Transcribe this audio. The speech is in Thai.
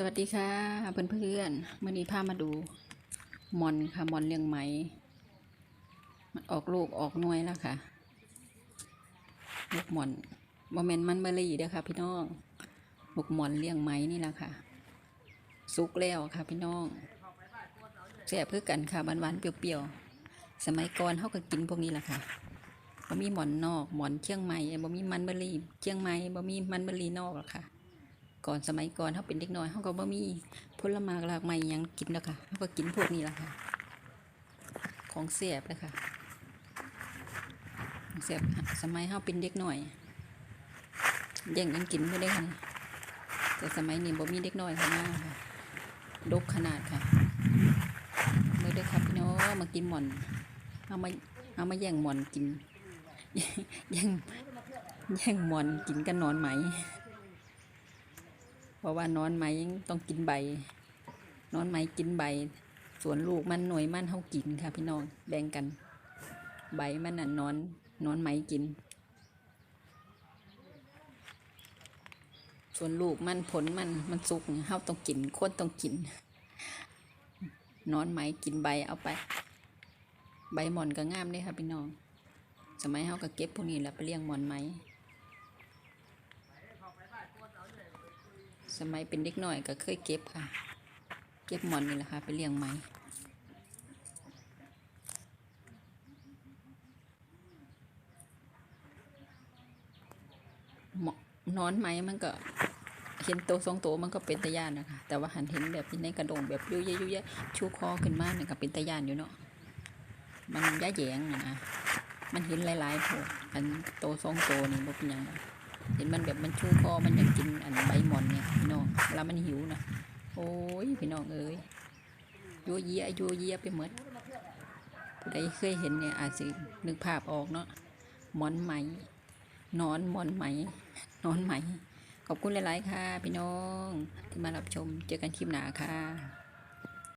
สวัสดีค่ะเพื่อนเพื่อนๆมื่อนี้พามาดูมอนค่ะมอนเลี้ยงไหม มันออกลูกออกหน่วยแล้วค่ะลูกหมอนโมเมนมันเบอรี่เด้อค่ะ พี่น้องลูกหมอนเลี้ยงไหมนี่แหละค่ะสุกแล้วค่ะ พี่น้องแซ่บเพื่อกันค่ะหวานๆเปรี้ยวๆสมัยก่อนเขาก็กินพวกนี้แหละค่ะบ่มีหมอนนอกหมอนเชียงใหม่บ่มีมันเบอรี่เชียงใหม่บ่มีมันเบอรี่นอกหรอกค่ะ ก่อนสมัยก่อนเขาเป็นเด็กน้อยเขาก็บ่มีผลไม้หลากไม้ยังกินแล้วค่ะเขาก็กินพวกนี้แหละค่ะ ของเสียบเลยค่ะของเสียบสมัยเขาเป็นเด็กน้อยแย่งกันกินไม่ได้ค่ะแต่สมัยนี้บ่มีเด็กน้อยเข้ามาค่ะดกขนาดค่ะเลยได้ครับพี่น้องมากินหม่อนเอามาเอามาแย่งหม่อนกินแย่งแย่งหม่อนกินกันนอนไหม เพราะว่านอนไหมต้องกินใบ นอนไหมกินใบ ส่วนลูกมันหน่วยมันเฮากินค่ะ พี่น้องแบ่งกัน ใบมันน่ะนอนนอนไหมกิน ส่วนลูกมันผลมันมันสุกเฮาต้องกินคนต้องกิน นอนไหมกินใบเอาไป ใบหมอนก็งามเลยค่ะพี่น้อง สมัยเฮาก็เก็บพวกนี้แหละไปเลี้ยงหมอนไหม สมัยเป็นเด็กน้อยก็เคยเก็บค่ะ เก็บหมอนนี่แหละค่ะไปเลี้ยงไหมนอนไหมมันก็เห็นโตวทรงโตวมันก็เป็นตะยานนะคะ แต่ว่าหันเห็นแบบในกระดงแบบยุ่ยยุ่ยชูคอขึ้นมาเนี่ยก็เป็นตะยานอยู่เนาะมันย่าแยงนะมันเห็นหลายๆโผล่อันโตวทรงโตนี่บ่เป็นยังหรอก เห็นมันแบบมันชูคอมันอยากกินอันใบหมอนเนี่ยพี่น้องเวลามันหิวนะโอ้ยพี่น้องเอ้ยยัวเยียยัวเยียไปหมดผู้ใดเคยเห็นเนี่ยอาจจะนึกภาพออกเนาะหมอนไหมนอนหมอนไหมนอนไหมขอบคุณหลาย ๆ ค่ะ พี่น้องที่มารับชมเจอกันคลิปหน้าค่ะ